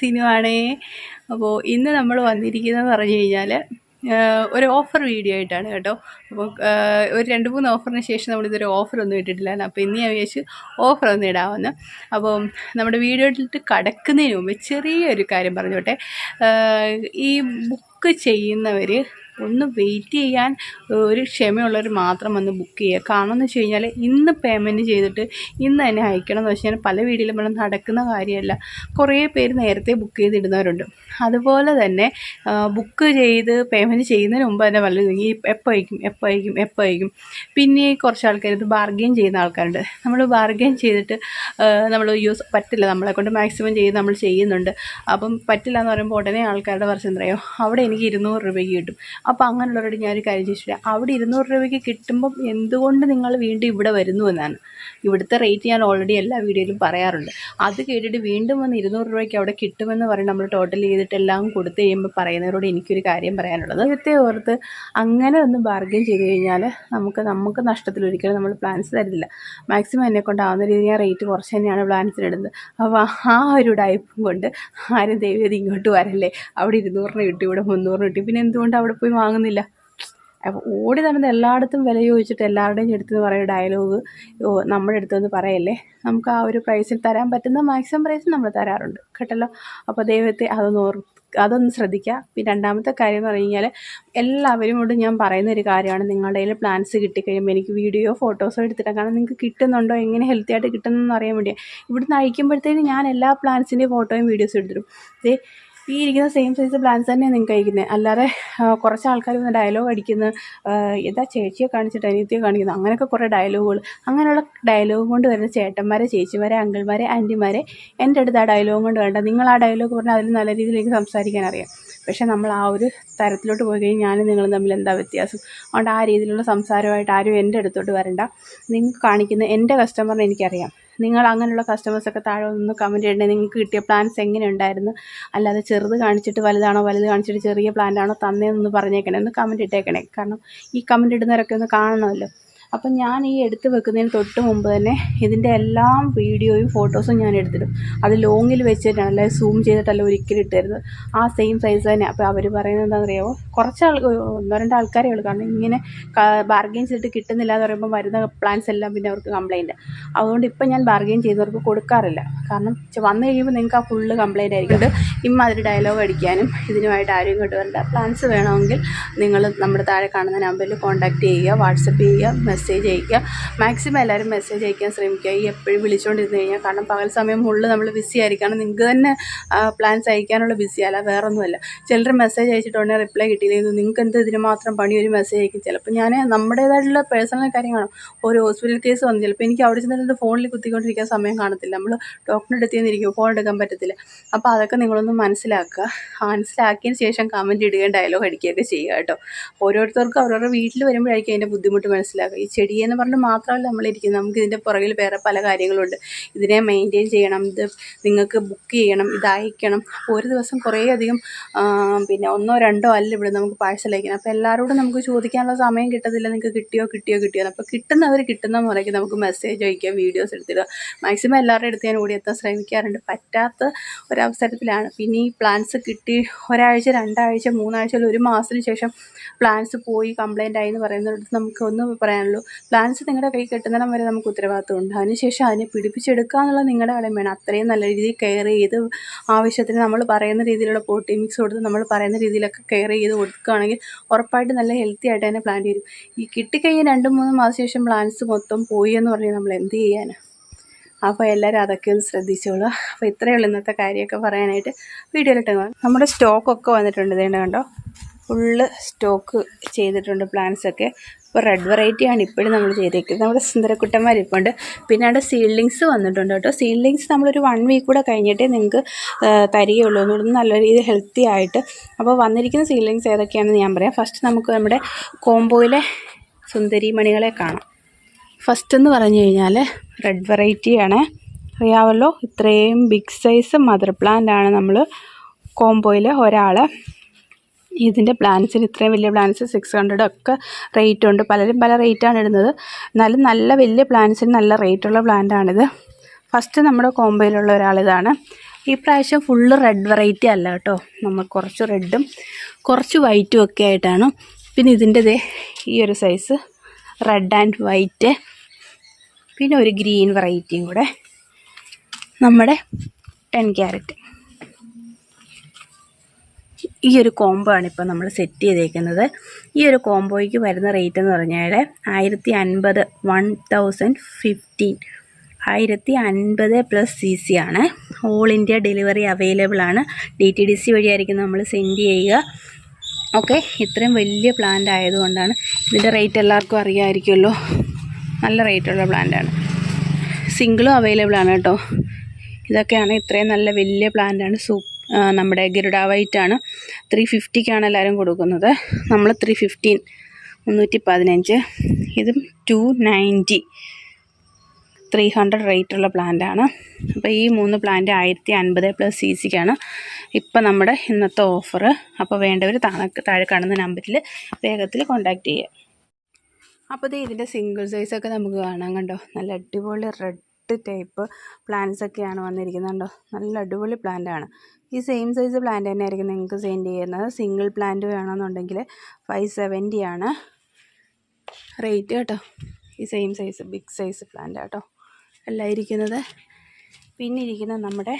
സിനുവാണേ അപ്പോൾ ഇന്ന് നമ്മൾ വന്നിരിക്കുന്നത് പറഞ്ഞു കഴിഞ്ഞാൽ ഒരു ഓഫർ വീഡിയോ ആയിട്ടാണ് കേട്ടോ. അപ്പോൾ ഒരു രണ്ട് മൂന്ന് ഓഫറിന് ശേഷം നമ്മളിതൊരു ഒന്നും ഇട്ടിട്ടില്ലായിരുന്നു. അപ്പോൾ ഇന്ന് ഞാൻ വിചാരിച്ചു ഓഫറൊന്നും ഇടാമെന്ന്. അപ്പോൾ നമ്മുടെ വീഡിയോ ഇട്ടിട്ട് കടക്കുന്നതിന് മുമ്പ് ചെറിയൊരു കാര്യം പറഞ്ഞോട്ടെ. ഈ ബുക്ക് ചെയ്യുന്നവർ ഒന്ന് വെയിറ്റ് ചെയ്യാൻ ഒരു ക്ഷമയുള്ളവർ മാത്രം വന്ന് ബുക്ക് ചെയ്യുക. കാരണം എന്ന് വെച്ച് കഴിഞ്ഞാൽ ഇന്ന് പേയ്മെന്റ് ചെയ്തിട്ട് ഇന്ന് തന്നെ അയക്കണം എന്ന് വെച്ച് കഴിഞ്ഞാൽ പല വീഡിയോയിലും ഇവിടെ നടക്കുന്ന കാര്യമല്ല. കുറേ പേര് നേരത്തെ ബുക്ക് ചെയ്തിടുന്നവരുണ്ട്. അതുപോലെ തന്നെ ബുക്ക് ചെയ്ത് പേയ്മെന്റ് ചെയ്യുന്നതിന് മുമ്പ് തന്നെ വല്ലതും ഈ എപ്പോൾ അയക്കും എപ്പോൾ അയക്കും എപ്പോൾ അയക്കും. പിന്നെ കുറച്ച് ആൾക്കാർ ഇത് ബാർഗെയിൻ ചെയ്യുന്ന ആൾക്കാരുണ്ട്. നമ്മൾ ബാർഗെയിൻ ചെയ്തിട്ട് നമ്മൾ യൂസ് പറ്റില്ല. നമ്മളെ കൊണ്ട് മാക്സിമം ചെയ്ത് നമ്മൾ ചെയ്യുന്നുണ്ട്. അപ്പം പറ്റില്ല എന്ന് പറയുമ്പോൾ ഉടനെ ആൾക്കാരുടെ എന്തറിയോ അവിടെ എനിക്ക് ഇരുന്നൂറ് രൂപയ്ക്ക് കിട്ടും. അപ്പോൾ അങ്ങനെയുള്ളവരോട് ഞാനൊരു കാര്യം ചോദിച്ചില്ല അവിടെ ഇരുന്നൂറ് രൂപയ്ക്ക് കിട്ടുമ്പം എന്തുകൊണ്ട് നിങ്ങൾ വീണ്ടും ഇവിടെ വരുന്നു എന്നാണ്. ഇവിടുത്തെ റേറ്റ് ഞാൻ ഓൾറെഡി എല്ലാ വീഡിയോയിലും പറയാറുണ്ട്. അത് കേട്ടിട്ട് വീണ്ടും വന്ന് ഇരുന്നൂറ് രൂപയ്ക്ക് അവിടെ കിട്ടുമെന്ന് പറഞ്ഞ് നമ്മൾ ടോട്ടൽ ചെയ്തിട്ട് എല്ലാം കൊടുത്തു കഴിയുമ്പോൾ പറയുന്നവരോട് എനിക്കൊരു കാര്യം പറയാനുള്ളത്. ദൈവത്തെ ഓർത്ത് അങ്ങനെ ഒന്ന് ബാർഗെയിൻ ചെയ്ത് കഴിഞ്ഞാൽ നമുക്ക് നമുക്ക് നഷ്ടത്തിൽ ഒരിക്കലും നമ്മൾ പ്ലാൻസ് തരില്ല. മാക്സിമം എന്നെ കൊണ്ടാവുന്ന രീതിയിൽ ഞാൻ റേറ്റ് കുറച്ച് തന്നെയാണ് പ്ലാൻസിനിടുന്നത് അപ്പോൾ ആ ഒരു ടൈപ്പും കൊണ്ട് ആരും ദൈവം ഇങ്ങോട്ട് വരല്ലേ? അവിടെ ഇരുന്നൂറിന് കിട്ടി ഇവിടെ മുന്നൂറിന് കിട്ടി. പിന്നെ എന്തുകൊണ്ട് അവിടെ വാങ്ങുന്നില്ല. അപ്പോൾ ഓടി നടന്ന് എല്ലായിടത്തും വില ചോദിച്ചിട്ട് എല്ലാവരുടെയും അടുത്ത് പറയുന്ന ഡയലോഗ് ഓ നമ്മുടെ അടുത്തൊന്ന് പറയല്ലേ? നമുക്ക് ആ ഒരു പ്രൈസിൽ തരാൻ പറ്റുന്ന മാക്സിമം പ്രൈസ് നമ്മൾ തരാറുണ്ട്. കേട്ടല്ലോ? അപ്പോൾ ദൈവത്തെ അതൊന്ന് ഓർ അതൊന്ന് ശ്രദ്ധിക്കുക പിന്നെ രണ്ടാമത്തെ കാര്യം എന്ന് പറഞ്ഞു കഴിഞ്ഞാൽ എല്ലാവരോടും ഞാൻ പറയുന്ന ഒരു കാര്യമാണ്. നിങ്ങളുടെ കയ്യിൽ പ്ലാൻസ് കിട്ടിക്കഴിയുമ്പോൾ എനിക്ക് വീഡിയോ ഫോട്ടോസോ എടുത്തിട്ടാണ് കാരണം നിങ്ങൾക്ക് കിട്ടുന്നുണ്ടോ? എങ്ങനെ ഹെൽത്തി ആയിട്ട് കിട്ടുന്നതെന്ന് അറിയാൻ വേണ്ടിയാണ് ഇവിടുന്ന് അയക്കുമ്പോഴത്തേക്കും ഞാൻ എല്ലാ പ്ലാൻസിന്റെയും ഫോട്ടോയും വീഡിയോസും എടുത്തിടും. ഈ ഇരിക്കുന്ന സെയിം സൈസ് പ്ലാൻസ് തന്നെയാണ് നിങ്ങൾക്ക് അയക്കുന്നത് അല്ലാതെ കുറച്ച് ആൾക്കാർ വന്ന് ഡയലോഗ് അടിക്കുന്ന എന്താ ചേച്ചിയെ കാണിച്ചിട്ട് അനിയത്തിയെ കാണിക്കുന്നത് അങ്ങനെയൊക്കെ കുറേ ഡയലോഗുകൾ അങ്ങനെയുള്ള ഡയലോഗ് കൊണ്ട് വരുന്ന ചേട്ടന്മാരെ ചേച്ചിമാരെ അങ്കിൾമാരെ ആന്റിമാരെ എന്റെ അടുത്ത് ആ ഡയലോഗ് കൊണ്ട് വേണ്ട നിങ്ങൾ ആ ഡയലോഗ് പറഞ്ഞാൽ അതിൽ നല്ല രീതിയിലേക്ക് സംസാരിക്കാൻ അറിയാം. പക്ഷേ നമ്മൾ ആ ഒരു തരത്തിലോട്ട് പോയി കഴിഞ്ഞാൽ ഞാനും നിങ്ങളും തമ്മിൽ എന്താ വ്യത്യാസം? അതുകൊണ്ട് ആ രീതിയിലുള്ള സംസാരമായിട്ട് ആരും എന്റെ അടുത്തോട്ട് വരണ്ട. നിങ്ങൾക്ക് കാണിക്കുന്ന എന്റെ കസ്റ്റമറിനെ എനിക്കറിയാം. നിങ്ങൾ അങ്ങനെയുള്ള കസ്റ്റമേഴ്സൊക്കെ താഴെ ഒന്ന് കമന്റ് ചെയ്യണേ നിങ്ങൾക്ക് കിട്ടിയ പ്ലാൻസ് എങ്ങനെ ഉണ്ടായിരുന്നു അല്ലാതെ ചെറുത് കാണിച്ചിട്ട് വലുതാണോ വലുത് കാണിച്ചിട്ട് ചെറിയ പ്ലാന്റാണോ തന്നേന്നൊന്ന് പറഞ്ഞേക്കണേ. ഒന്ന് കമന്റ് ഇട്ടേക്കണേ. കാരണം ഈ കമന്റ് ഇടുന്നവരൊക്കെ ഒന്ന് കാണണമല്ലോ. അപ്പം ഞാൻ ഈ എടുത്ത് വെക്കുന്നതിന് തൊട്ട് മുമ്പ് തന്നെ ഇതിന്റെ എല്ലാം വീഡിയോയും ഫോട്ടോസും ഞാൻ എടുത്തിടും. അത് ലോങ്ങിൽ വെച്ചിട്ടാണ്. അല്ലാതെ സൂം ചെയ്തിട്ടല്ല ഒരിക്കലും ഇട്ടുതരുന്നത് ആ സെയിം സൈസ് തന്നെ. അപ്പോൾ അവർ പറയുന്നത് എന്താണെന്ന് അറിയാമോ കുറച്ച് ആൾ ഒന്നോ രണ്ടോ ആൾക്കാരേ ഉള്ളൂ. കാരണം ഇങ്ങനെ ബാർഗെയിൻ ചെയ്തിട്ട് കിട്ടുന്നില്ല എന്ന് പറയുമ്പോൾ വരുന്ന പ്ലാൻസ് എല്ലാം പിന്നെ അവർക്ക് കംപ്ലയിന്റ് അതുകൊണ്ട് ഇപ്പം ഞാൻ ബാർഗെയിൻ ചെയ്തവർക്ക് കൊടുക്കാറില്ല. കാരണം വന്നു കഴിയുമ്പോൾ നിങ്ങൾക്ക് ആ ഫുള്ള് കംപ്ലയിന്റ് ആയിരിക്കും. ഇമ്മാതിരി ഡയലോഗ് അടിക്കാനും ഇതിനുമായിട്ട് ആരും ഇങ്ങോട്ട് വരണ്ട പ്ലാൻസ് വേണമെങ്കിൽ നിങ്ങൾ നമ്മുടെ താഴെ കാണുന്ന നമ്പറിൽ കോൺടാക്റ്റ് ചെയ്യുക വാട്സപ്പ് ചെയ്യുക മെസ്സേജ് അയക്കുക മാക്സിമം എല്ലാവരും മെസ്സേജ് അയക്കാൻ ശ്രമിക്കുക. ഈ എപ്പോഴും വിളിച്ചുകൊണ്ടിരുന്ന് കഴിഞ്ഞാൽ കാരണം പകൽ സമയം മുകളിൽ നമ്മൾ ബിസി ആയിരിക്കണം. നിങ്ങൾക്ക് തന്നെ പ്ലാൻസ് അയക്കാനുള്ള ബിസി അല്ല വേറൊന്നുമല്ല. ചിലർ മെസ്സേജ് അയച്ചിട്ടുണ്ടെങ്കിൽ റിപ്ലൈ കിട്ടിയില്ലെങ്കിൽ നിങ്ങൾക്ക് എന്ത് ഇതിന് മാത്രം പണി ഒരു മെസ്സേജ് അയക്കും. ചിലപ്പോൾ ഞാൻ നമ്മുടേതായിട്ടുള്ള പേഴ്സണൽ കാര്യങ്ങളാണ്. ഒരു ഹോസ്പിറ്റൽ കേസ് വന്നു ചിലപ്പോൾ എനിക്ക് അവിടെ ചെന്നിട്ട് ഫോണിൽ കുത്തിക്കൊണ്ടിരിക്കാൻ സമയം കാണത്തില്ല. നമ്മൾ ഡോക്ടറിന്റെ അടുത്ത് ചെന്നിരിക്കും ഫോൺ എടുക്കാൻ പറ്റത്തില്ല. അപ്പോൾ അതൊക്കെ നിങ്ങളൊന്ന് മനസ്സിലാക്കുക. മനസ്സിലാക്കിയതിന് ശേഷം കമന്റ് ഇടുകയും ഡയലോഗ് അടിക്കുകയൊക്കെ ചെയ്യുക കേട്ടോ. ഓരോരുത്തർക്കും അവരവരുടെ വീട്ടിൽ വരുമ്പോഴായിരിക്കും അതിന്റെ ബുദ്ധിമുട്ട് മനസ്സിലാക്കുക. ഈ ചെടിയെന്ന് പറഞ്ഞ് മാത്രമല്ല നമ്മളിരിക്കുന്നത്. നമുക്ക് ഇതിന്റെ പുറകിൽ വേറെ പല കാര്യങ്ങളുണ്ട്. ഇതിനെ മെയിന്റെയിൻ ചെയ്യണം. ഇത് നിങ്ങൾക്ക് ബുക്ക് ചെയ്യണം. ഇത് അയക്കണം. ഒരു ദിവസം കുറേ അധികം പിന്നെ ഒന്നോ രണ്ടോ അല്ല ഇവിടെ നമുക്ക് പാഴ്സൽ അയക്കണം. അപ്പോൾ എല്ലാവരോടും നമുക്ക് ചോദിക്കാനുള്ള സമയം കിട്ടത്തില്ല. നിങ്ങൾക്ക് കിട്ടിയോ കിട്ടിയോ കിട്ടിയോ അപ്പോൾ കിട്ടുന്നവർ കിട്ടുന്ന മുറയ്ക്ക് നമുക്ക് മെസ്സേജ് അയക്കുക വീഡിയോസ് എടുത്തിടുക. മാക്സിമം എല്ലാവരുടെ അടുത്ത് ഞാൻ ഓടിയെത്താൻ ശ്രമിക്കാറുണ്ട്. പറ്റാത്ത ഒരവസരത്തിലാണ്. പിന്നെ ഈ പ്ലാൻസ് കിട്ടി ഒരാഴ്ച രണ്ടാഴ്ച മൂന്നാഴ്ച ഒരു മാസത്തിന് ശേഷം പ്ലാൻസ് പോയി കംപ്ലൈന്റ് ആയി എന്ന് പറയുന്നിടത്ത് നമുക്ക് ഒന്ന് പറയാനുള്ളൂ. പ്ലാൻസ് നിങ്ങളുടെ കൈ കിട്ടുന്നിടം വരെ നമുക്ക് ഉത്തരവാദിത്തമുണ്ട്. അതിനുശേഷം അതിനെ പിടിപ്പിച്ചെടുക്കുക എന്നുള്ളത് നിങ്ങളുടെ കടമ വേണം. അത്രയും നല്ല രീതിയിൽ കെയർ ചെയ്ത് ആവശ്യത്തിന് നമ്മൾ പറയുന്ന രീതിയിലുള്ള പോട്ടി മിക്സ് കൊടുത്ത് നമ്മൾ പറയുന്ന രീതിയിലൊക്കെ കെയർ ചെയ്ത് കൊടുക്കുകയാണെങ്കിൽ ഉറപ്പായിട്ട് നല്ല ഹെൽത്തി ആയിട്ട് തന്നെ പ്ലാന്റ് വരും ഈ കിട്ടിക്കഴിഞ്ഞ് രണ്ട് മൂന്ന് മാസം ശേഷം പ്ലാന്റ്സ് മൊത്തം പോയി എന്ന് പറഞ്ഞാൽ നമ്മൾ എന്ത് ചെയ്യാനാണ് അപ്പോൾ എല്ലാവരും അതൊക്കെ ഒന്ന് ശ്രദ്ധിച്ചോളൂ അപ്പോൾ ഇത്രയേ ഉള്ളൂ ഇന്നത്തെ കാര്യമൊക്കെ പറയാനായിട്ട്. വീഡിയോയിലിട്ട് നമ്മുടെ സ്റ്റോക്കൊക്കെ വന്നിട്ടുണ്ട്. ഇതേണ്ട കണ്ടോ? ഫുള്ള് സ്റ്റോക്ക് ചെയ്തിട്ടുണ്ട് പ്ലാന്റ്സൊക്കെ ഇപ്പോൾ റെഡ് വെറൈറ്റിയാണ് ഇപ്പോഴും നമ്മൾ ചെയ്തേക്കുന്നത്. നമ്മുടെ ഉണ്ട് പിന്നെ അവിടെ സീഡ്ലിങ്സ് വന്നിട്ടുണ്ട് കേട്ടോ. സീഡ്ലിങ്സ് നമ്മളൊരു വൺ വീക്ക് കൂടെ കഴിഞ്ഞിട്ടേ നിങ്ങൾക്ക് തരികയുള്ളൂ. എന്നുള്ളത് നല്ല രീതിയിൽ ഹെൽത്തി ആയിട്ട്. അപ്പോൾ വന്നിരിക്കുന്ന സീഡ്ലിങ്സ് ഏതൊക്കെയാണെന്ന് ഞാൻ പറയാം. ഫസ്റ്റ് നമുക്ക് നമ്മുടെ കോംബോയിലെ സുന്ദരി മണികളെ കാണാം. ഫസ്റ്റ് എന്ന് പറഞ്ഞു കഴിഞ്ഞാൽ റെഡ് വെറൈറ്റിയാണ് അറിയാമല്ലോ ഇത്രയും ബിഗ് സൈസ് മദർ പ്ലാന്റ് ആണ് നമ്മൾ കോംബോയിൽ ഒരാൾ ഇതിന്റെ പ്ലാൻസിന് ഇത്രയും വലിയ പ്ലാൻസ് സിക്സ് ഹൺഡ്രഡ് ഒക്കെ റേറ്റ് ഉണ്ട്. പലരും പല റേറ്റാണ് ഇടുന്നത്. എന്നാലും നല്ല വലിയ പ്ലാൻസിന് നല്ല റേറ്റുള്ള പ്ലാന്റാണിത് ഫസ്റ്റ് നമ്മുടെ കോമ്പയിലുള്ള ഒരാളിതാണ് ഈ പ്രാവശ്യം ഫുള്ള് റെഡ് വെറൈറ്റി അല്ല കേട്ടോ. നമ്മൾ കുറച്ച് റെഡും കുറച്ച് വൈറ്റും ഒക്കെ ആയിട്ടാണ്. പിന്നെ ഇതിന്റെ ഈ ഒരു സൈസ് റെഡ് ആൻഡ് വൈറ്റ് പിന്നെ ഒരു ഗ്രീൻ വെറൈറ്റിയും കൂടെ. നമ്മുടെ ടെൻ ക്യാരറ്റ് ഈ ഒരു കോംബോ ആണ് ഇപ്പോൾ നമ്മൾ സെറ്റ് ചെയ്തേക്കുന്നത്. ഈ ഒരു കോംബോയ്ക്ക് വരുന്ന റേറ്റ് എന്ന് പറഞ്ഞാൽ ആയിരത്തി അൻപത് വൺ തൗസൻഡ് ഫിഫ്റ്റീൻ ആയിരത്തി അൻപത് പ്ലസ് സി സി ആണ്. ഓൾ ഇന്ത്യ ഡെലിവറി അവൈലബിൾ ആണ്. ഡി ടി ഡി സി വഴിയായിരിക്കും നമ്മൾ സെൻഡ് ചെയ്യുക. ഓക്കെ ഇത്രയും വലിയ പ്ലാന്റ് ആയതുകൊണ്ടാണ്. ഇതിന്റെ റേറ്റ് എല്ലാവർക്കും അറിയാമായിരിക്കുമല്ലോ. നല്ല റേറ്റുള്ള പ്ലാന്റാണ് സിംഗിളും അവൈലബിൾ ആണ് കേട്ടോ. ഇതൊക്കെയാണ് ഇത്രയും നല്ല വലിയ പ്ലാന്റാണ് സൂ ആ, നമ്മുടെ ഗരുഡ ആണ്. ത്രീ ഫിഫ്റ്റിക്കാണ് എല്ലാവരും കൊടുക്കുന്നത്. നമ്മൾ ത്രീ ഫിഫ്റ്റീൻ മുന്നൂറ്റി പതിനഞ്ച് ഇതും ടു നയന്റി ത്രീ ഹൺഡ്രഡ് റേറ്റുള്ള പ്ലാന്റാണ് അപ്പോൾ ഈ മൂന്ന് പ്ലാന്റ് ആയിരത്തി അൻപത് പ്ലസ് സി സിക്കാണ് ഇപ്പം നമ്മുടെ ഇന്നത്തെ ഓഫർ അപ്പോൾ വേണ്ടവർ താഴെ താഴെ കാണുന്ന നമ്പറിൽ വേഗത്തിൽ കോൺടാക്റ്റ് ചെയ്യുക അപ്പോൾ ഇത് ഇതിന്റെ സിംഗിൾ സൈസൊക്കെ നമുക്ക് കാണാം കണ്ടോ? നല്ല അടിപൊളി റെഡ് ടൈപ്പ് പ്ലാന്റ്സ് ഒക്കെയാണ് വന്നിരിക്കുന്നത് കണ്ടോ? നല്ല അടിപൊളി പ്ലാന്റ് ആണ്. ഈ സെയിം സൈസ് പ്ലാന്റ് തന്നെ ആയിരിക്കും നിങ്ങൾക്ക് സെൻഡ് ചെയ്യുന്നത്. സിംഗിൾ പ്ലാന്റ് വേണമെന്നുണ്ടെങ്കിൽ ഫൈവ് സെവന്റി ആണ്. റേറ്റ് കേട്ടോ. ഈ same size big size plant കേട്ടോ. എല്ലാം ഇരിക്കുന്നത്. പിന്നെ ഇരിക്കുന്നത് നമ്മുടെ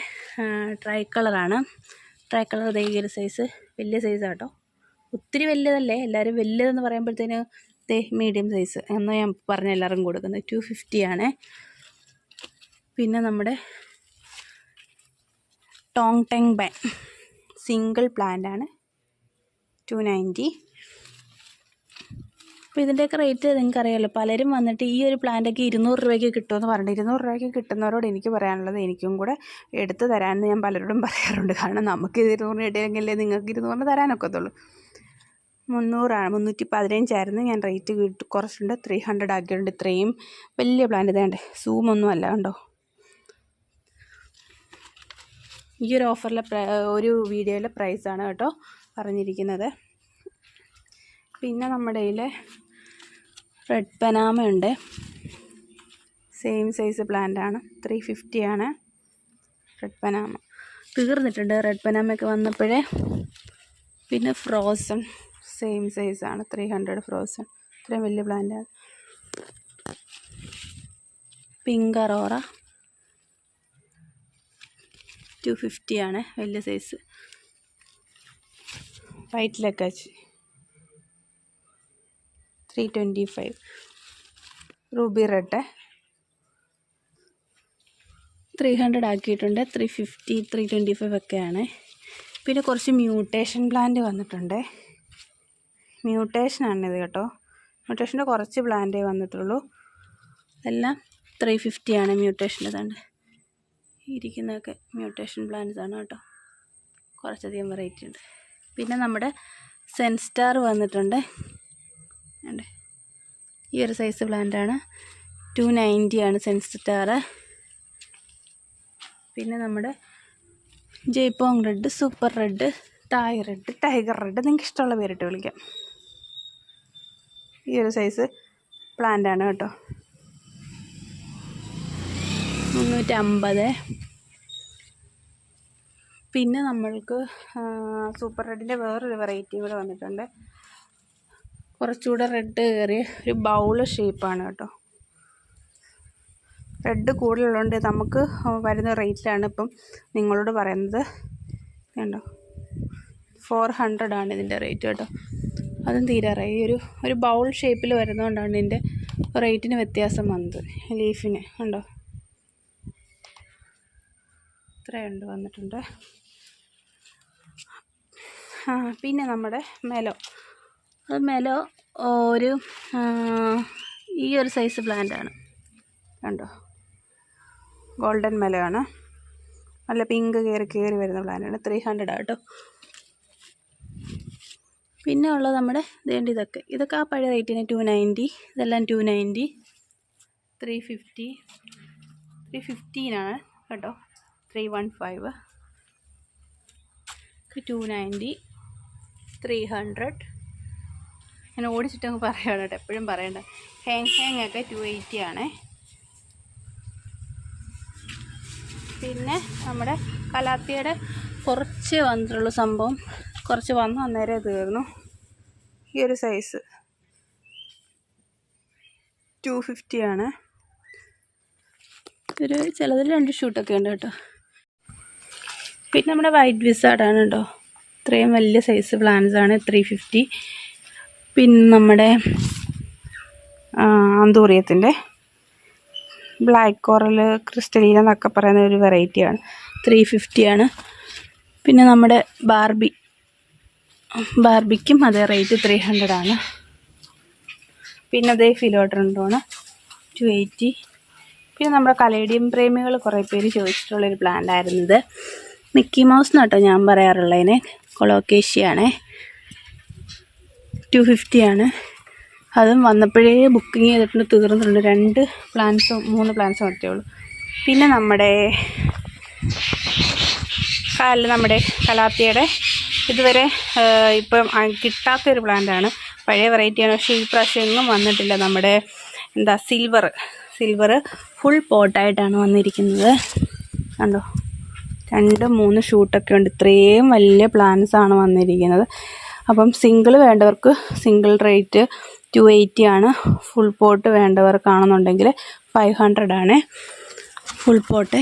ട്രൈ കളറാണ് ട്രൈ കളർ ദേ ഈ സൈസ് വലിയ സൈസ് കേട്ടോ. ഒത്തിരി വലുതല്ലേ? എല്ലാവരും വലുതെന്ന് പറയുമ്പോഴത്തേന് ദേ മീഡിയം സൈസ് എന്ന് ഞാൻ പറഞ്ഞ എല്ലാവരും കൊടുക്കുന്നത്. ടു ഫിഫ്റ്റി ആണ്. പിന്നെ നമ്മുടെ ടോങ് ടെങ് ബാൻ സിംഗിൾ പ്ലാന്റ് ആണ് ടു നയന്റി. അപ്പോൾ ഇതിന്റെയൊക്കെ റേറ്റ് നിങ്ങൾക്ക് അറിയാമല്ലോ പലരും വന്നിട്ട് ഈ ഒരു പ്ലാന്റൊക്കെ ഇരുന്നൂറ് രൂപയ്ക്ക് കിട്ടുമെന്ന് പറഞ്ഞിട്ട് ഇരുന്നൂറ് രൂപയ്ക്ക് കിട്ടുന്നവരോട് എനിക്ക് പറയാനുള്ളത് എനിക്കും കൂടെ എടുത്ത് തരാമെന്ന് ഞാൻ പലരോടും പറയാറുണ്ട്. കാരണം നമുക്ക് ഇത് ഇരുന്നൂറിന് കിട്ടിയെങ്കിലേ നിങ്ങൾക്ക് ഇരുന്നൂറിന് തരാനൊക്കത്തുള്ളൂ. മുന്നൂറാണ് മുന്നൂറ്റി പതിനഞ്ചായിരുന്നു ഞാൻ റേറ്റ് കുറച്ചുണ്ട് ത്രീ ഹൺഡ്രഡ് ആക്കിയിട്ടുണ്ട് ഇത്രയും വലിയ പ്ലാന്റ്. ഇതേണ്ടേ സൂമൊന്നും അല്ല കണ്ടോ? ഈ ഒരു ഓഫറിലെ ഒരു വീഡിയോയിലെ പ്രൈസാണ് കേട്ടോ പറഞ്ഞിരിക്കുന്നത് പിന്നെ നമ്മുടെ കയ്യിൽ റെഡ് പനാമ ഉണ്ട് സെയിം സൈസ് പ്ലാന്റ് ആണ്. ത്രീ ഫിഫ്റ്റി ആണ്. റെഡ് പനാമ തീർന്നിട്ടുണ്ട് റെഡ് പനാമയൊക്കെ വന്നപ്പോഴേ. പിന്നെ ഫ്രോസൺ സെയിം സൈസാണ് ത്രീ ഹൺഡ്രഡ് ഫ്രോസൺ ഇത്രയും വലിയ പ്ലാന്റാണ് പിങ്ക് അറോറ ടു ഫിഫ്റ്റി ആണ്. വലിയ size white ലക്കാച്ച് three twenty five ruby red. Three hundred ആക്കിയിട്ടുണ്ട്. Three fifty three twenty five ഒക്കെയാണ്. പിന്നെ കുറച്ച് മ്യൂട്ടേഷൻ പ്ലാന്റ് വന്നിട്ടുണ്ട്. മ്യൂട്ടേഷനാണിത് കേട്ടോ. മ്യൂട്ടേഷന്റെ കുറച്ച് പ്ലാന്റേ വന്നിട്ടുള്ളൂ. എല്ലാം ത്രീ ഫിഫ്റ്റിയാണ് മ്യൂട്ടേഷന്റെ തന്നെ ഇരിക്കുന്നതൊക്കെ മ്യൂട്ടേഷൻ പ്ലാന്റ്സ് ആണ് കേട്ടോ. കുറച്ചധികം വെറൈറ്റി ഉണ്ട്. പിന്നെ നമ്മുടെ സെൻസ്റ്റാർ വന്നിട്ടുണ്ട്. ഉണ്ട് ഈ ഒരു സൈസ് പ്ലാന്റാണ് ടു നയന്റി ആണ് സെൻസ്റ്റാർ പിന്നെ നമ്മുടെ ജയ്പോങ് red super red Thai red tiger red നിങ്ങൾക്ക് ഇഷ്ടമുള്ള പേരിട്ട് വിളിക്കാം. ഈ ഒരു സൈസ് പ്ലാന്റാണ് കേട്ടോ. മുന്നൂറ്റമ്പത്. പിന്നെ നമ്മൾക്ക് സൂപ്പർ റെഡിന്റെ വേറൊരു വെറൈറ്റി കൂടെ വന്നിട്ടുണ്ട്. കുറച്ചുകൂടെ റെഡ് കയറിയ ഒരു ബൗൾ ഷേപ്പാണ് കേട്ടോ. റെഡ് കൂടുതലുള്ളതുകൊണ്ട് നമുക്ക് വരുന്ന റേറ്റിലാണ് ഇപ്പം നിങ്ങളോട് പറയുന്നത്. കണ്ടോ? ഫോർ ഹൺഡ്രഡ് ആണ് ഇതിന്റെ റേറ്റ് കേട്ടോ. അതും തീരാറായി ഒരു ഒരു ബൗൾ ഷേപ്പിൽ വരുന്നതുകൊണ്ടാണ് ഇതിന്റെ റേറ്റിന് വ്യത്യാസം വന്നത് ലീഫിന് കണ്ടോ? ഇത്രയുണ്ട് വന്നിട്ടുണ്ട്. പിന്നെ നമ്മുടെ മെലോ. മെലോ ഒരു ഈ ഒരു സൈസ് പ്ലാന്റ് ആണ്. കണ്ടോ? ഗോൾഡൻ മെലോ ആണ്. നല്ല പിങ്ക് കയറി കയറി വരുന്ന പ്ലാന്റാണ് ത്രീ ഹൺഡ്രഡ് ആട്ടോ പിന്നെ ഉള്ളത് നമ്മുടെ ഇതേണ്ട ഇതൊക്കെ. ഇതൊക്കെ ആ പഴയ റേറ്റിന് ടു നയന്റി ഇതെല്ലാം two ninety three fifty three ഫിഫ്റ്റീനാണ് കേട്ടോ. Three one five two ninety three hundred ഞാൻ ഓടിച്ചിട്ടങ്ങ് പറയണം കേട്ടോ എപ്പോഴും പറയണ്ട ഹാങ് ഹാങ് ഒക്കെ ടു എയ്റ്റി ആണ്. പിന്നെ നമ്മുടെ കലാത്തിയുടെ കുറച്ച് വന്നിട്ടുള്ള സംഭവം. കുറച്ച് വന്ന് അന്നേരം തീർന്നു. ഈ ഒരു സൈസ് ടു ഫിഫ്റ്റിയാണ് ഒരു ചിലതിൽ രണ്ട് ഷൂട്ടൊക്കെ ഉണ്ട് കേട്ടോ. പിന്നെ നമ്മുടെ വൈറ്റ് വിസാർഡാണ് കേട്ടോ ഇത്രയും വലിയ സൈസ് പ്ലാന്റ്സ് ആണ് ത്രീ ഫിഫ്റ്റി പിന്നെ നമ്മുടെ അന്തൂറിയത്തിന്റെ ബ്ലാക്ക് കോറൽ ക്രിസ്റ്റലീന എന്നൊക്കെ പറയുന്ന ഒരു വെറൈറ്റിയാണ് ത്രീ ഫിഫ്റ്റിയാണ് പിന്നെ നമ്മുടെ ബാർബി ബാർബിക്കും അതേ റേറ്റ് ത്രീ ഹൺഡ്രഡ് ആണ്. പിന്നെ അതേ ഫിലോഡ്രൻഡോണ് ടു എയ്റ്റി പിന്നെ നമ്മുടെ കലേഡിയം പ്രേമികൾ കുറേ പേര് ചോദിച്ചിട്ടുള്ളൊരു പ്ലാന്റ് ആയിരുന്നു മിക്കി മൗസ് എന്നാട്ടോ ഞാൻ പറയാറുള്ളതിന്. കൊളോക്കേഷ്യയാണേ ടു ഫിഫ്റ്റിയാണ് അതും വന്നപ്പോഴേ ബുക്കിംഗ് ചെയ്തിട്ടുണ്ട് തീർന്നിട്ടുണ്ട്. രണ്ട് പ്ലാൻസും മൂന്ന് പ്ലാൻസും ഉള്ളൂ. പിന്നെ നമ്മുടെ കാലിൽ നമ്മുടെ കലാത്തിയുടെ ഇതുവരെ ഇപ്പം കിട്ടാത്തൊരു പ്ലാന്റാണ് പഴയ വെറൈറ്റിയാണ് പക്ഷേ ഈ പ്രാവശ്യം വന്നിട്ടില്ല. നമ്മുടെ എന്താ സിൽവർ സിൽവർ ഫുൾ പോട്ടായിട്ടാണ് വന്നിരിക്കുന്നത്. കണ്ടോ? രണ്ട് മൂന്ന് ഷൂട്ടൊക്കെ ഉണ്ട്. ഇത്രയും വലിയ പ്ലാന്റ്സ് ആണ് വന്നിരിക്കുന്നത്. അപ്പം സിംഗിൾ വേണ്ടവർക്ക് സിംഗിൾ റേറ്റ് ടു എയ്റ്റി ആണ്. ഫുൾ പോട്ട് വേണ്ടവർക്കാണെന്നുണ്ടെങ്കിൽ ഫൈവ് ഹൺഡ്രഡ് ആണ്. ഫുൾ പോട്ട്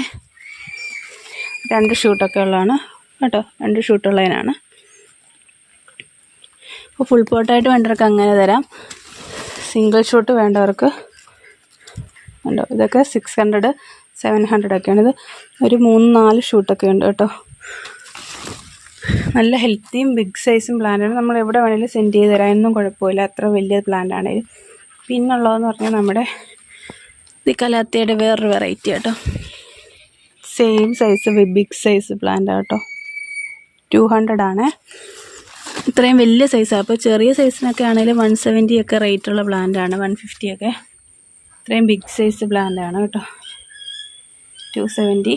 രണ്ട് ഷൂട്ടൊക്കെ ഉള്ളതാണ്. കേട്ടോ രണ്ട് ഷൂട്ടുള്ളതിനാണ് അപ്പോൾ ഫുൾ പോട്ടായിട്ട് വേണ്ടവർക്ക് അങ്ങനെ തരാം. സിംഗിൾ ഷൂട്ട് വേണ്ടവർക്ക്. ഉണ്ടോ ഇതൊക്കെ സിക്സ് ഹൺഡ്രഡ് സെവൻ ഹൺഡ്രഡ് ഒക്കെയാണ് ഇത് ഒരു മൂന്ന് നാല് ഷൂട്ടൊക്കെ ഉണ്ട് കേട്ടോ. നല്ല ഹെൽത്തിയും ബിഗ് സൈസും പ്ലാന്റാണ്. നമ്മൾ എവിടെ വേണമെങ്കിലും സെൻഡ് ചെയ്ത് തരാം. എന്നും കുഴപ്പമില്ല. അത്ര വലിയ പ്ലാന്റ് ആണെങ്കിലും പിന്നുള്ളതെന്ന് പറഞ്ഞാൽ നമ്മുടെ ദിക്കലാത്തയുടെ വേറൊരു വെറൈറ്റി കേട്ടോ same size big size plant കേട്ടോ ടു ഹൺഡ്രഡ് ആണ്. ഇത്രയും വലിയ സൈസാണ് അപ്പോൾ ചെറിയ സൈസിനൊക്കെ ആണെങ്കിൽ വൺ സെവന്റി ഒക്കെ റേറ്റുള്ള പ്ലാന്റ് ആണ്. വൺ ഫിഫ്റ്റി ഒക്കെ. ഇത്രയും ബിഗ് സൈസ് പ്ലാന്റ് ആണ് കേട്ടോ. ടു സെവന്റി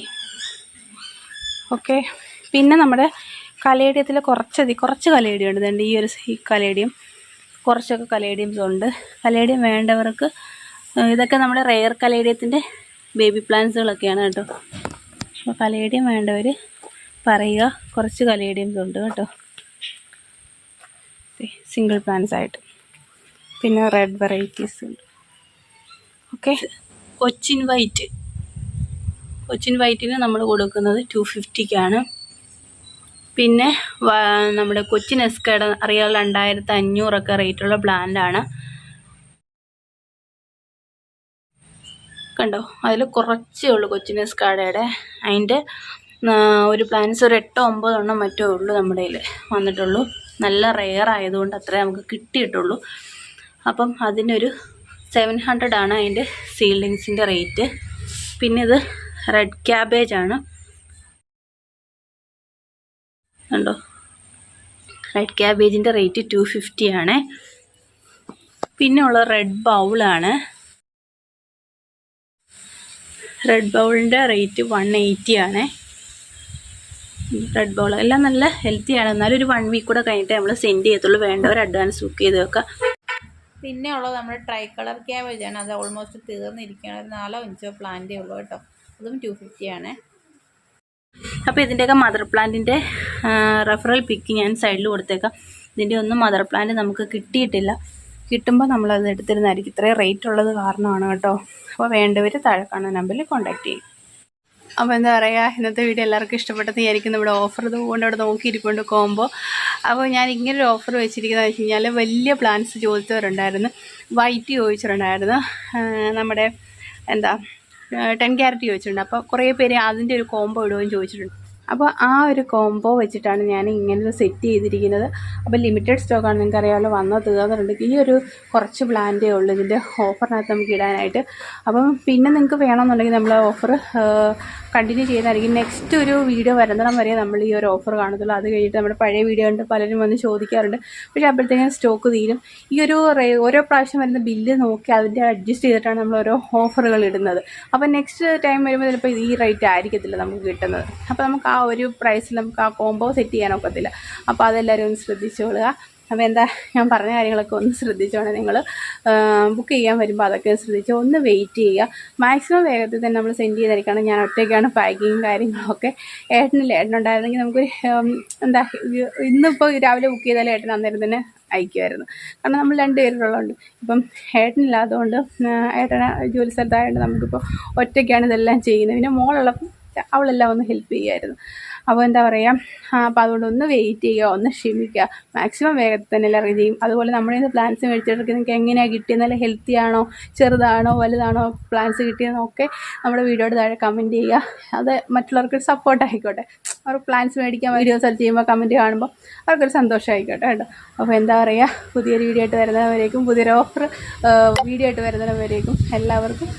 ഓക്കെ പിന്നെ നമ്മുടെ കലേഡിയത്തിൽ കുറച്ചധികം കുറച്ച് കലേഡിയം ഉണ്ട് ഇതുണ്ട് ഈ ഒരു ഈ കലേഡിയം കുറച്ചൊക്കെ കലേഡിയംസ് ഉണ്ട്. കലേഡിയം വേണ്ടവർക്ക് ഇതൊക്കെ നമ്മുടെ റെയർ കലേഡിയത്തിന്റെ ബേബി പ്ലാന്റ്സുകളൊക്കെയാണ് കേട്ടോ. അപ്പോൾ കലേഡിയം വേണ്ടവർ പറയുക കുറച്ച് കലേഡിയംസ് ഉണ്ട് കേട്ടോ. സിംഗിൾ പ്ലാന്റ്സ് ആയിട്ട്. പിന്നെ റെഡ് വെറൈറ്റീസ് ഉണ്ട്. Okay Cochin white. കൊച്ചിൻ വൈറ്റിന് നമ്മൾ കൊടുക്കുന്നത് ടു ഫിഫ്റ്റിക്കാണ് പിന്നെ നമ്മുടെ കൊച്ചിൻ എസ്കേഡ് അറിയാം രണ്ടായിരത്തി അഞ്ഞൂറൊക്കെ റേറ്റുള്ള പ്ലാന്റാണ് കണ്ടോ? അതിൽ കുറച്ചേ ഉള്ളൂ കൊച്ചിൻ എസ്കാഡയുടെ അതിന്റെ ഒരു പ്ലാന്റ്സ് ഒരു എട്ടോ ഒമ്പതോ എണ്ണം മറ്റോ ഉള്ളൂ നമ്മുടെ കയ്യിൽ വന്നിട്ടുള്ളൂ. നല്ല റെയർ ആയതുകൊണ്ട് അത്രേ നമുക്ക് കിട്ടിയിട്ടുള്ളൂ. അപ്പം അതിനൊരു സെവൻ ഹൺഡ്രഡ് ആണ് അതിന്റെ സീൽഡിങ്സിന്റെ റേറ്റ് പിന്നെ ഇത് റെഡ് ക്യാബേജ് ആണ്. കണ്ടോ? റെഡ് ക്യാബേജിന്റെ റേറ്റ് ടു ഫിഫ്റ്റി ആണ്. പിന്നെ ഉള്ള റെഡ് ബൗളാണ് റെഡ് ബൗളിന്റെ റേറ്റ് വൺ എയ്റ്റി ആണ്. റെഡ് ബൗൾ എല്ലാം നല്ല ഹെൽത്തി ആണ്. എന്നാലും ഒരു വൺ വീക്ക് കൂടെ കഴിഞ്ഞിട്ട് നമ്മൾ സെൻഡ് ചെയ്യത്തുള്ളൂ. വേണ്ടവർ അഡ്വാൻസ് ബുക്ക് ചെയ്ത് വെക്കാം. പിന്നെ ഉള്ളത് നമ്മുടെ ട്രൈ കളർ ക്യാബേജ് ആണ്. അത് ഓൾമോസ്റ്റ് തീർന്നിരിക്കുകയാണ്. ഒരു നാലോ അഞ്ചോ പ്ലാന്റേ ഉള്ളൂ കേട്ടോ. അതും ടു ഫിഫ്റ്റി ആണ്. അപ്പോൾ ഇതിന്റെയൊക്കെ മദർ പ്ലാന്റിന്റെ റെഫറൽ പിക്ക് ഞാൻ സൈഡിൽ കൊടുത്തേക്കാം. ഇതിന്റെ ഒന്നും മദർ പ്ലാന്റ് നമുക്ക് കിട്ടിയിട്ടില്ല. കിട്ടുമ്പോൾ നമ്മളത് എടുത്തിരുന്നായിരിക്കും. ഇത്രയും റേറ്റ് ഉള്ളത് കാരണമാണ് കേട്ടോ. അപ്പോൾ വേണ്ടവർ താഴെ കാണുന്ന നമ്പറിൽ കോൺടാക്ട് ചെയ്യും. അപ്പോൾ എന്താ പറയുക ഇന്നത്തെ വീഡിയോ എല്ലാവർക്കും ഇഷ്ടപ്പെട്ടത് വിചാരിക്കുന്നു. ഇവിടെ ഓഫർ കൊണ്ട് അവിടെ നോക്കിയിരിക്കൊണ്ട് കോമ്പോ അപ്പോൾ ഞാൻ ഇങ്ങനെ ഒരു ഓഫർ വെച്ചിരിക്കുന്നത് വെച്ച് കഴിഞ്ഞാൽ വലിയ പ്ലാൻസ് ചോദിച്ചവരുണ്ടായിരുന്നു. വൈറ്റ് ചോദിച്ചിട്ടുണ്ടായിരുന്നു നമ്മുടെ എന്താ ടെൻ ക്യാരറ്റ് ചോദിച്ചിട്ടുണ്ട്. അപ്പോൾ കുറേ പേര് അതിന്റെ ഒരു കോംബോ ഇടുകയും ചോദിച്ചിട്ടുണ്ട്. അപ്പോൾ ആ ഒരു കോംബോ വെച്ചിട്ടാണ് ഞാൻ ഇങ്ങനെ സെറ്റ് ചെയ്തിരിക്കുന്നത്. അപ്പോൾ ലിമിറ്റഡ് സ്റ്റോക്കാണ് നിങ്ങൾക്ക് അറിയാമല്ലോ വന്നോ തീർന്നിട്ടുണ്ട്. ഈ ഒരു കുറച്ച് പ്ലാന്റേ ഉള്ളൂ ഇതിന്റെ ഓഫറിനകത്ത് നമുക്ക് ഇടാനായിട്ട്. അപ്പം പിന്നെ നിങ്ങൾക്ക് വേണമെന്നുണ്ടെങ്കിൽ നമ്മൾ ഓഫർ കണ്ടിന്യൂ ചെയ്യുന്നതായിരിക്കും. നെക്സ്റ്റ് ഒരു വീഡിയോ വരുന്നിടം വരെ നമ്മൾ ഈ ഒരു ഓഫർ കാണത്തുള്ളൂ. അത് കഴിഞ്ഞിട്ട് നമ്മുടെ പഴയ വീഡിയോ കണ്ട് പലരും വന്ന് ചോദിക്കാറുണ്ട്. പക്ഷേ അപ്പോഴത്തേക്കും സ്റ്റോക്ക് തീരും. ഈ ഒരു ഓരോ പ്രാവശ്യം വരുന്ന ബില്ല് നോക്കി അതിന്റെ അഡ്ജസ്റ്റ് ചെയ്തിട്ടാണ് നമ്മൾ ഓരോ ഓഫറുകൾ ഇടുന്നത്. അപ്പോൾ നെക്സ്റ്റ് ടൈം വരുമ്പോൾ ചിലപ്പോൾ ഈ റേറ്റ് ആയിരിക്കത്തില്ല നമുക്ക് കിട്ടുന്നത്. അപ്പോൾ നമുക്ക് ആ ഒരു പ്രൈസിൽ നമുക്ക് ആ കോംബോ സെറ്റ് ചെയ്യാൻ ഒക്കത്തില്ല. അപ്പോൾ അതെല്ലാവരും ഒന്ന് ശ്രദ്ധിച്ചോളുക. അപ്പോൾ എന്താ ഞാൻ പറഞ്ഞ കാര്യങ്ങളൊക്കെ ഒന്ന് ശ്രദ്ധിച്ചോണം നിങ്ങൾ ബുക്ക് ചെയ്യാൻ വരുമ്പോൾ അതൊക്കെ ശ്രദ്ധിച്ച് ഒന്ന് വെയിറ്റ് ചെയ്യുക. മാക്സിമം വേഗത്തിൽ തന്നെ നമ്മൾ സെൻഡ് ചെയ്തിരിക്കണം. ഞാൻ ഒറ്റയ്ക്കാണ് പാക്കിങ്ങും കാര്യങ്ങളൊക്കെ. ഏട്ടനില്ല ഏട്ടനുണ്ടായിരുന്നെങ്കിൽ നമുക്ക് എന്താ ഇന്നിപ്പോൾ രാവിലെ ബുക്ക് ചെയ്താൽ ഏട്ടൻ അന്നേരം തന്നെ അയക്കുമായിരുന്നു. കാരണം നമ്മൾ രണ്ട് പേരുള്ളതുകൊണ്ട് ഇപ്പം ഏട്ടനില്ലാത്തതുകൊണ്ട് ഏട്ടന ജോലി സ്ഥലത്തായതുകൊണ്ട് നമുക്കിപ്പോൾ ഒറ്റയ്ക്കാണ് ഇതെല്ലാം ചെയ്യുന്നത്. പിന്നെ മോളുള്ളപ്പം അവളെല്ലാം ഒന്ന് ഹെൽപ്പ് ചെയ്യുമായിരുന്നു അപ്പോൾ എന്താ പറയുക അപ്പോൾ അതുകൊണ്ട് ഒന്ന് വെയിറ്റ് ചെയ്യുക ഒന്ന് ക്ഷമിക്കുക. മാക്സിമം വേഗത്തിൽ തന്നെ ഇറങ്ങി ചെയ്യും. അതുപോലെ നമ്മുടെ ഇത് പ്ലാൻസ് മേടിച്ചെടുക്കുക നിങ്ങൾക്ക് എങ്ങനെയാണ് കിട്ടിയത് നല്ല ഹെൽത്തി ആണോ? ചെറുതാണോ? വലുതാണോ? പ്ലാൻസ് കിട്ടിയതെന്നൊക്കെ നമ്മുടെ വീഡിയോയുടെ താഴെ കമന്റ് ചെയ്യുക. അത് മറ്റുള്ളവർക്ക് സപ്പോർട്ട് ആയിക്കോട്ടെ. അവർ പ്ലാൻസ് മേടിക്കാൻ വീഡിയോ സെർച്ച് ചെയ്യുമ്പോൾ കമന്റ് കാണുമ്പോൾ അവർക്കൊരു സന്തോഷമായിക്കോട്ടെ കേട്ടോ. അപ്പോൾ എന്താ പറയുക പുതിയൊരു വീഡിയോ ആയിട്ട് വരുന്നവരേക്കും പുതിയൊരു ഓഫർ വീഡിയോ ആയിട്ട് വരുന്നവരേക്കും എല്ലാവർക്കും